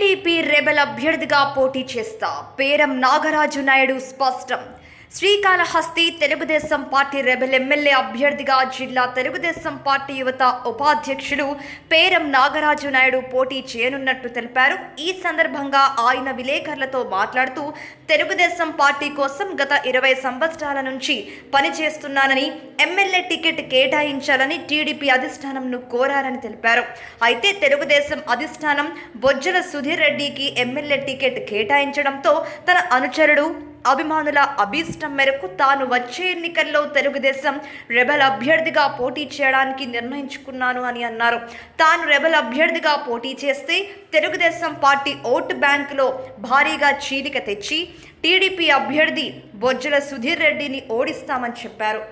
TDP rebel అభ్యర్థిగా పోటీ చేస్తా పేరం నాగరాజు నాయుడు స్పష్టం. Srikalahasti Telugu Desam party rebel MLA అభ్యర్థిగా జిల్లా తెలుగుదేశం పార్టీ యువత ఉపాధ్యక్షులు పేరం నాగరాజు నాయుడు పోటీ చేయనున్నట్టు తెలిపారు. ఈ సందర్భంగా ఆయన విలేకరులతో మాట్లాడుతూ తెలుగుదేశం పార్టీ కోసం గత ఇరవై సంవత్సరాల నుంచి పనిచేస్తున్నానని ఎమ్మెల్యే టికెట్ కేటాయించాలని టీడీపీ అధిష్టానంను కోరారని తెలిపారు. అయితే తెలుగుదేశం అధిష్టానం బొజ్జల సుధీర్ రెడ్డికి ఎమ్మెల్యే టికెట్ కేటాయించడంతో తన అనుచరుడు అభిమానుల అభీష్టం మేరకు తాను వచ్చే ఎన్నికల్లో తెలుగుదేశం రెబల్ అభ్యర్థిగా పోటీ చేయడానికి నిర్ణయించుకున్నాను అని అన్నారు. తాను రెబల్ అభ్యర్థిగా పోటీ చేస్తే తెలుగుదేశం పార్టీ ఓటు బ్యాంకులో భారీగా చీలిక తెచ్చి టీడీపీ అభ్యర్థి బొజ్జల సుధీర్ రెడ్డిని ఓడిస్తామని చెప్పారు.